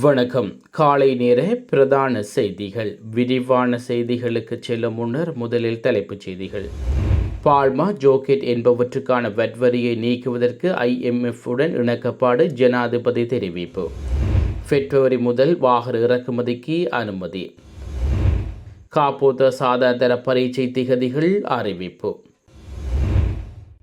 வணக்கம். காலை நேர பிரதான செய்திகள். விரிவான செய்திகளுக்கு செல்லும் முன்னர் முதலில் தலைப்புச் செய்திகள். பால்மா ஜோக்கெட் என்பவற்றுக்கான வட்வரியை நீக்குவதற்கு ஐஎம்எஃப் உடன் இணக்கப்பாடு ஜனாதிபதி தெரிவிப்பு. பிப்ரவரி முதல் வாகன இறக்குமதிக்கு அனுமதி. காப்போத்த சாதாரண பரீட்சை திகதிகள் அறிவிப்பு.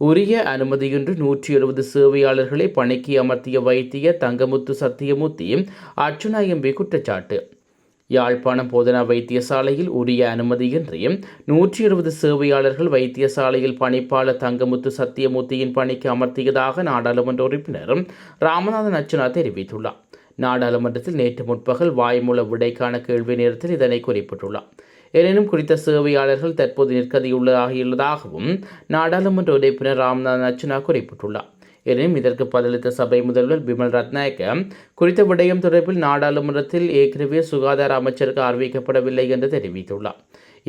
உரிய அனுமதியின்றி நூற்றி எழுபது சேவையாளர்களை பணிக்கு அமர்த்திய வைத்திய தங்கமுத்து சத்தியமூர்த்தி அர்ச்சுனா எம்பி குற்றச்சாட்டு. யாழ்ப்பாணம் போதனா வைத்தியசாலையில் உரிய அனுமதியின்றி நூற்றி இருபது சேவையாளர்கள் வைத்தியசாலையில் பணிப்பாளர் தங்கமுத்து சத்தியமூர்த்தியின் பணிக்கு அமர்த்தியதாக நாடாளுமன்ற உறுப்பினர் ராமநாதன் அர்ச்சனா தெரிவித்துள்ளார். நாடாளுமன்றத்தில் நேற்று முற்பகல் வாய்மூல விடைக்கான கேள்வி நேரத்தில் இதனை குறிப்பிட்டுள்ளார். எனினும் குறித்த சேவையாளர்கள் தற்போது நிற்கதியுள்ளதாகியுள்ளதாகவும் நாடாளுமன்ற உறுப்பினர் ராம்நாத் அர்ச்சனா குறிப்பிட்டுள்ளார். எனினும் இதற்கு பதிலளித்த சபை முதல்வர் பிமல் ரத்நாயக்க குறித்த விடயம் தொடர்பில் நாடாளுமன்றத்தில் ஏற்கனவே சுகாதார அமைச்சருக்கு அறிவிக்கப்படவில்லை என்று தெரிவித்துள்ளார்.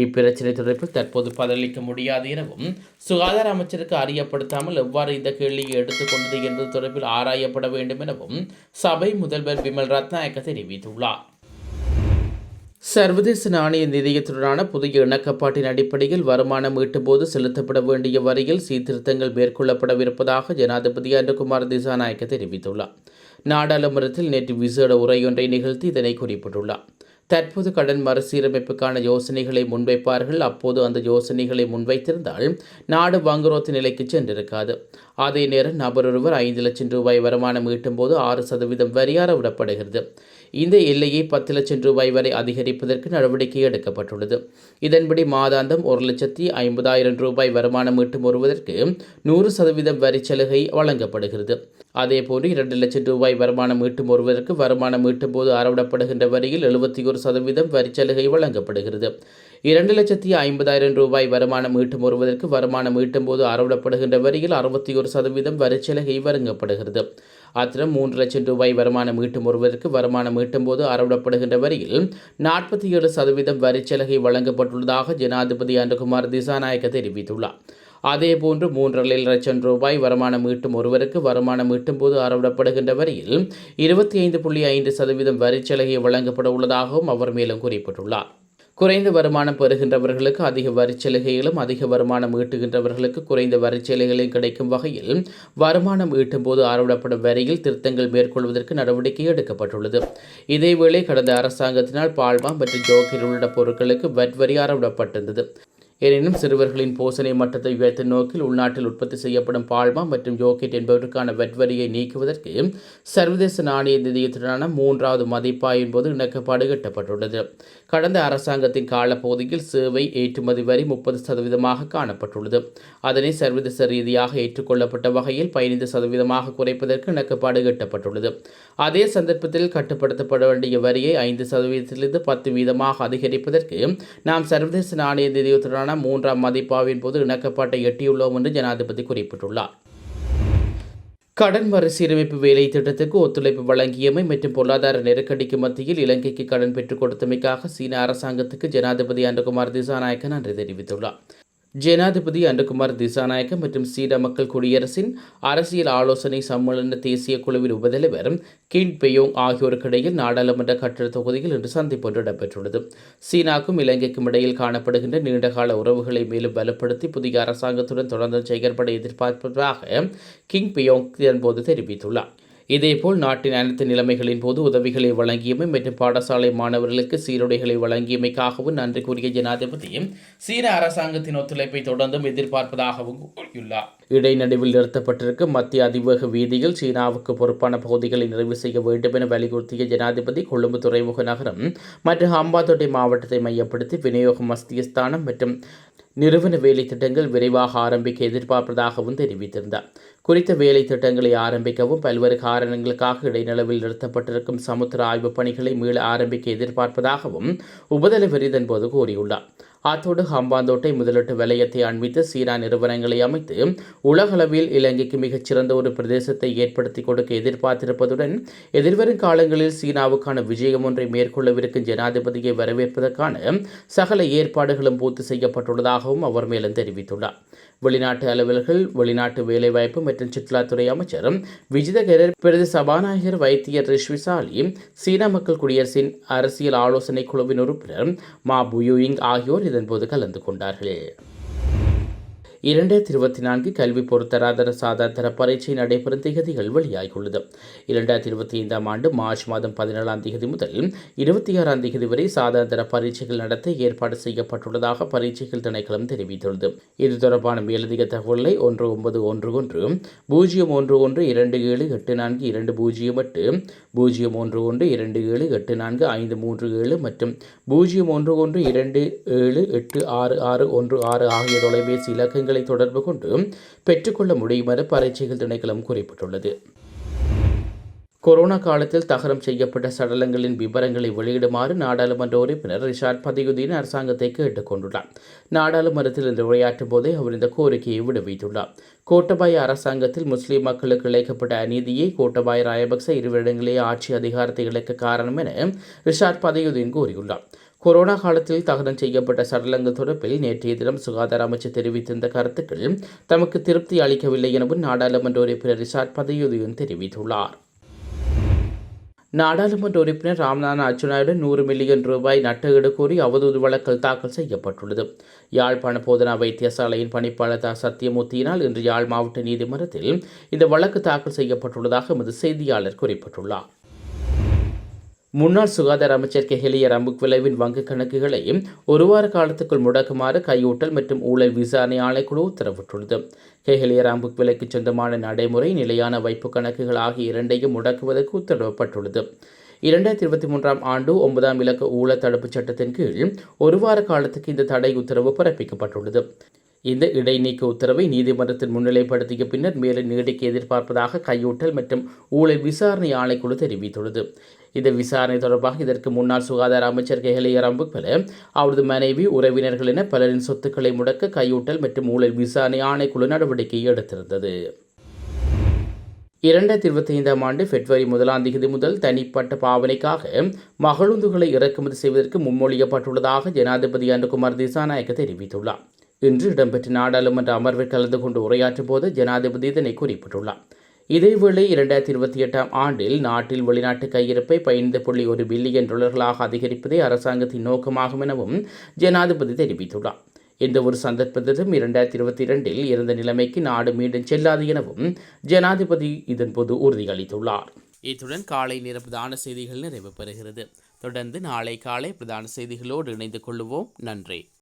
இப்பிரச்சனை தொடர்பில் தற்போது பதிலளிக்க முடியாது எனவும் சுகாதார அமைச்சருக்கு அறியப்படுத்தாமல் எவ்வாறு இந்த கேள்வியை எடுத்துக்கொண்டது என்பது தொடர்பில் ஆராயப்பட வேண்டும் எனவும் சபை முதல்வர் பிமல் ரத்நாயக்க தெரிவித்துள்ளார். சர்வதேச நாணய நிதியத்துடனான புதிய இணக்கப்பாட்டின் அடிப்படையில் வருமானம் ஈட்டும்போது செலுத்தப்பட வேண்டிய வரியில் சீர்திருத்தங்கள் மேற்கொள்ளப்படவிருப்பதாக ஜனாதிபதி அனுகுமார் திசாநாயக்க தெரிவித்துள்ளார். நாடாளுமன்றத்தில் நேற்று விசேட உரையொன்றை நிகழ்த்தி இதனை குறிப்பிட்டுள்ளார். தற்போது கடன் மறுசீரமைப்புக்கான யோசனைகளை முன்வைப்பார்கள். அப்போது அந்த யோசனைகளை முன்வைத்திருந்தால் நாடு வங்குரோத்து நிலைக்கு சென்றிருக்காது. அதே நேரம் நபர் ஒருவர் ஐந்து லட்சம் ரூபாய் வருமானம் ஈட்டும் போது ஆறு சதவீதம் வரியார விடப்படுகிறது. இந்த எல்லையை பத்து லட்சம் ரூபாய் வரை அதிகரிப்பதற்கு நடவடிக்கை எடுக்கப்பட்டுள்ளது. இதன்படி மாதாந்தம் ஒரு லட்சத்தி ஐம்பதாயிரம் ரூபாய் வருமானம் ஈட்டும் வருவதற்கு நூறு சதவீதம் வரி சலுகை வழங்கப்படுகிறது. அதேபோன்று இரண்டு லட்சம் ரூபாய் வருமானம் ஈட்டும் ஒருவருக்கு வருமானம் ஈட்டும் போது அறவிடப்படுகின்ற வரியில் எழுபத்தி ஒரு சதவீதம் வரிச்சலுகை வழங்கப்படுகிறது. இரண்டு லட்சத்தி ஐம்பதாயிரம் ரூபாய் வருமானம் ஈட்டும் ஒருவதற்கு வருமானம் ஈட்டும் போது அறவிடப்படுகின்ற வரியில் அறுபத்தி ஒரு சதவீதம் வரிச்சலுகை வழங்கப்படுகிறது. அத்திரம் மூன்று லட்சம் ரூபாய் வருமானம் ஈட்டும் ஒருவருக்கு வருமானம் ஈட்டும் போது அறவிடப்படுகின்ற வரியில் நாற்பத்தி ஏழு சதவீதம் வரிச்சலுகை வழங்கப்பட்டுள்ளதாக ஜனாதிபதி அனுகுமார் திசாநாயக்க தெரிவித்துள்ளார். அதேபோன்று மூன்றரை லட்சம் ரூபாய் வருமானம் ஈட்டும் ஒருவருக்கு வருமானம் ஈட்டும் போது அறவிடப்படுகின்ற வரியில் இருபத்தி ஐந்து புள்ளி ஐந்து சதவீதம் வரிச்சலுகை வழங்கப்பட உள்ளதாகவும் அவர் மேலும் குறிப்பிட்டுள்ளார். குறைந்த வருமானம் பெறுகின்றவர்களுக்கு அதிக வரிச்சலுகைகளும் அதிக வருமானம் ஈட்டுகின்றவர்களுக்கு குறைந்த வரிச்சலுகைகளும் கிடைக்கும் வகையில் வருமானம் ஈட்டும் போது அறவிடப்படும் வரியில் திருத்தங்கள் மேற்கொள்வதற்கு நடவடிக்கை எடுக்கப்பட்டுள்ளது. இதேவேளை கடந்த அரசாங்கத்தினால் பால்மா மற்றும் ஜோக்கர் உள்ளிட்ட பொருட்களுக்கு வட்வரி ஆரம்பிடப்பட்டிருந்தது எனினும் சிறுவர்களின் போசனை மட்டத்தை உயர்த்தும் நோக்கில் உள்நாட்டில் உற்பத்தி செய்யப்படும் பால்மா மற்றும் ஜோக்கெட் என்பவற்றுக்கான வெட்வரியை நீக்குவதற்கு சர்வதேச நாணய நிதியத்துடனான மூன்றாவது மதிப்பாயின் போது இணக்கப்பாடு கட்டப்பட்டுள்ளது கடந்த அரசாங்கத்தின் காலப்பகுதியில் சேவை ஏற்றுமதி வரி முப்பது சதவீதமாக காணப்பட்டுள்ளது. அதனை சர்வதேச ரீதியாக ஏற்றுக்கொள்ளப்பட்ட வகையில் பதினைந்து சதவீதமாக குறைப்பதற்கு இணக்கப்பாடு கட்டப்பட்டுள்ளது அதே சந்தர்ப்பத்தில் கட்டுப்படுத்தப்பட வேண்டிய வரியை ஐந்து சதவீதத்திலிருந்து பத்து வீதமாக அதிகரிப்பதற்கு நாம் சர்வதேச நாணய தொடர்பான மூன்றாம் மதிப்பாவின் போது இணக்கப்பாட்டை எட்டியுள்ளோம் என்று ஜனாதிபதி குறிப்பிட்டுள்ளார். கடன் மறுசீரமைப்பு வேலை திட்டத்துக்கு ஒத்துழைப்பு வழங்கியமை மற்றும் பொருளாதார நெருக்கடிக்கு மத்தியில் இலங்கைக்கு கடன் பெற்றுக் கொடுத்தமைக்காக சீன அரசாங்கத்துக்கு ஜனாதிபதி அனுகுமார் திசாநாயக்க நன்றி தெரிவித்துள்ளார். ஜனாதிபதி அனுகுமார் திசாநாயக்க மற்றும் சீன மக்கள் குடியரசின் அரசியல் ஆலோசனை சம்மேளன தேசிய குழுவின் உபதலைவர் கின் பெயோங் ஆகியோருக்கிடையில் நாடாளுமன்ற கட்டட தொகுதியில் இன்று சந்திப்பு இடம்பெற்றுள்ளது. சீனாக்கும் இலங்கைக்கும் இடையில் காணப்படுகின்ற நீண்டகால உறவுகளை மேலும் பலப்படுத்தி புதிய அரசாங்கத்துடன் தொடர்ந்து செயற்பட எதிர்பார்ப்பதாக கிங் பெயோங் இதன்போது தெரிவித்துள்ளார். இதேபோல் நாட்டின் அனைத்து நிலைமைகளின் போது உதவிகளை வழங்கியமை மற்றும் பாடசாலை மாணவர்களுக்கு சீருடைகளை வழங்கியமைக்காகவும் நன்றி கூறிய ஜனாதிபதி சீன அரசாங்கத்தின் ஒத்துழைப்பை தொடர்ந்தும் எதிர்பார்ப்பதாகவும் கூறியுள்ளார். இடைநடுவில் நிறுத்தப்பட்டிருக்கும் மத்திய அதிவேக வீதியில் சீனாவுக்கு பொறுப்பான பகுதிகளை நிறைவு செய்ய வேண்டும் என வலியுறுத்திய ஜனாதிபதி கொழும்பு துறைமுக நகரம் மற்றும் ஹம்பாந்தோட்டை மாவட்டத்தை மையப்படுத்தி விநியோக மஸ்தியஸ்தானம் மற்றும் நிறுவன வேலை திட்டங்கள் விரைவாக ஆரம்பிக்க எதிர்பார்ப்பதாகவும் தெரிவித்திருந்தார். குறித்த வேலை திட்டங்களை ஆரம்பிக்கவும் பல்வேறு காரணங்களுக்காக இடைநிலவில் நிறுத்தப்பட்டிருக்கும் சமுத்திர ஆய்வுப் பணிகளை மீள ஆரம்பிக்க எதிர்பார்ப்பதாகவும் உபதலைவர் இதன்போது கூறியுள்ளார். அத்தோடு ஹம்பாந்தோட்டை முதலீட்டு வலயத்தை அண்மித்து சீனா நிறுவனங்களை அமைத்து உலகளவில் இலங்கைக்கு மிகச்சிறந்த ஒரு பிரதேசத்தை ஏற்படுத்தி கொடுக்க எதிர்பார்த்திருப்பதுடன் எதிர்வரும் காலங்களில் சீனாவுக்கான விஜயம் ஒன்றை மேற்கொள்ளவிருக்கும் ஜனாதிபதியை வரவேற்பதற்கான சகல ஏற்பாடுகளும் பூர்த்தி செய்யப்பட்டுள்ளதாகவும் அவர் மேலும் தெரிவித்துள்ளார். வெளிநாட்டு அலுவலர்கள் வெளிநாட்டு வேலைவாய்ப்பு மற்றும் சுற்றுலாத்துறை அமைச்சர் விஜிதகரர் பிரதி சபாநாயகர் வைத்தியர் ரிஷ்விசாலி சீன மக்கள் குடியரசின் அரசியல் ஆலோசனை குழுவின் உறுப்பினர் மா புயூயிங் ஆகியோர் இதன்போது கலந்து கொண்டார்கள். இரண்டாயிரத்தி இருபத்தி நான்கு கல்வி பொருத்தராதர சாதாரண பரீட்சை நடைபெறும் திகதிகள் வெளியாகியுள்ளது. இரண்டாயிரத்தி இருபத்தி ஐந்தாம் ஆண்டு மார்ச் மாதம் பதினேழாம் தேதி முதல் இருபத்தி ஆறாம் தேதி வரை சாதாரண பரீட்சைகள் நடத்த ஏற்பாடு செய்யப்பட்டுள்ளதாக பரீட்சைகள் திணைக்களம் தெரிவித்துள்ளது. இது தொடர்பான மேலதிக தகவல்களை ஒன்று ஒன்பது ஒன்று ஒன்று பூஜ்ஜியம் ஒன்று ஒன்று இரண்டு ஏழு எட்டு நான்கு இரண்டு பூஜ்ஜியம் எட்டு பூஜ்ஜியம் ஒன்று ஒன்று இரண்டு ஏழு எட்டு நான்கு ஐந்து மூன்று ஏழு மற்றும் பூஜ்ஜியம் ஒன்று ஒன்று இரண்டு ஏழு எட்டு ஆறு ஆறு ஒன்று ஆறு ஆகிய தொலைபேசி இலக்கங்கள் விவரங்களை தொடர்பு கொண்டு பெற்றுக்கொள்ள முடியும் என பரீட்சைகள் திணைக்களம் குறிப்பிட்டுள்ளது. கொரோனா காலத்தில் தகரம் செய்யப்பட்ட சடலங்களின் விவரங்களை வெளியிடுமாறு நாடாளுமன்ற உறுப்பினர் ரிஷாட் பதியுதீன் அரசாங்கத்தை கேட்டுக் கொண்டுள்ளார். நாடாளுமன்றத்தில் இன்று உரையாற்றும் போதே அவர் இந்த கோரிக்கையை விடுவித்துள்ளார். கோட்டபாய அரசாங்கத்தில் முஸ்லீம் மக்களுக்கு இழைக்கப்பட்ட அநீதியை கோட்டபாய ராயபக்ச இருவரிடங்களே ஆட்சி அதிகாரத்தை இழக்க காரணம் என ரிஷாட் பதியுதீன் கூறியுள்ளார். கொரோனா காலத்தில் தகனம் செய்யப்பட்ட சடலங்கள் தொடர்பில் நேற்றைய தினம் சுகாதார அமைச்சர் தெரிவித்திருந்த கருத்துக்கள் தமக்கு திருப்தி அளிக்கவில்லை எனவும் நாடாளுமன்ற உறுப்பினர் ரிஷாட் பதவியுதயம் தெரிவித்துள்ளார். நாடாளுமன்ற உறுப்பினர் ராம்நாத் அச்சுநாயுடன் நூறு மில்லியன் ரூபாய் நட்டஈடு கோரி அவதூறு வழக்கில் தாக்கல் செய்யப்பட்டுள்ளது. யாழ்ப்பாண போதனா வைத்தியசாலையின் பணிப்பாளர் சத்தியமூர்த்தியினால் இன்று யாழ் மாவட்ட நீதிமன்றத்தில் இந்த வழக்கு தாக்கல் செய்யப்பட்டுள்ளதாக எமது செய்தியாளர் குறிப்பிட்டுள்ளார். முன்னாள் சுகாதார அமைச்சர் கெஹலிய ரம்புக் விளைவின் வங்கிக் கணக்குகளை ஒரு வார காலத்துக்குள் முடக்குமாறு கையூட்டல் மற்றும் ஊழல் விசாரணை ஆணைக்குழு உத்தரவிட்டுள்ளது. கெஹலிய ரம்புக் விலைக்கு சொந்தமான நடைமுறை நிலையான வைப்பு கணக்குகள் ஆகிய இரண்டையும் முடக்குவதற்கு உத்தரவிடப்பட்டுள்ளது. இரண்டாயிரத்தி இருபத்தி மூன்றாம் ஆண்டு ஒன்பதாம் இலக்க ஊழல் தடுப்புச் சட்டத்தின் கீழ் ஒரு வார காலத்துக்கு இந்த தடை உத்தரவு பிறப்பிக்கப்பட்டுள்ளது. இந்த இடைநீக்க உத்தரவை நீதிமன்றத்தில் முன்னிலைப்படுத்திய பின்னர் மேலும் நீடிக்க எதிர்பார்ப்பதாக கையூட்டல் மற்றும் ஊழல் விசாரணை ஆணைக்குழு தெரிவித்துள்ளது. இந்த விசாரணை தொடர்பாக இதற்கு முன்னாள் சுகாதார அமைச்சர் கெஹலிய ரம்புக்வல அவரது மனைவி உறவினர்கள் என பலரின் சொத்துக்களை முடக்க கையூட்டல் மற்றும் ஊழல் விசாரணை ஆணைக்குழு நடவடிக்கை எடுத்திருந்தது. இரண்டாயிரத்தி இருபத்தி ஐந்தாம் ஆண்டு பிப்ரவரி முதலாம் தேதி முதல் தனிப்பட்ட பாவனைக்காக மகளுந்துகளை இறக்குமதி செய்வதற்கு முன்மொழியப்பட்டுள்ளதாக ஜனாதிபதி அனுகுமார் திசாநாயக்க தெரிவித்துள்ளார். இன்று இடம்பெற்ற நாடாளுமன்ற அமர்வில் கலந்து கொண்டு உரையாற்றும் போது ஜனாதிபதி இதனை குறிப்பிட்டுள்ளார். இதேவேளை இரண்டாயிரத்தி இருபத்தி எட்டாம் ஆண்டில் நாட்டில் வெளிநாட்டு கையிருப்பை பதினைந்து புள்ளி ஒரு பில்லியன் டாலர்களாக அதிகரிப்பதே அரசாங்கத்தின் நோக்கமாகும் எனவும் ஜனாதிபதி தெரிவித்துள்ளார். எந்த ஒரு சந்தர்ப்பத்திலும் இரண்டாயிரத்தி இருபத்தி இரண்டில் இருந்த நிலைமைக்கு நாடு மீண்டும் செல்லாது எனவும் ஜனாதிபதி இதன்போது உறுதியளித்துள்ளார். இத்துடன் காலை நேர பிரதான செய்திகள் நிறைவு பெறுகிறது. தொடர்ந்து நாளை காலை பிரதான செய்திகளோடு இணைந்து கொள்வோம். நன்றி.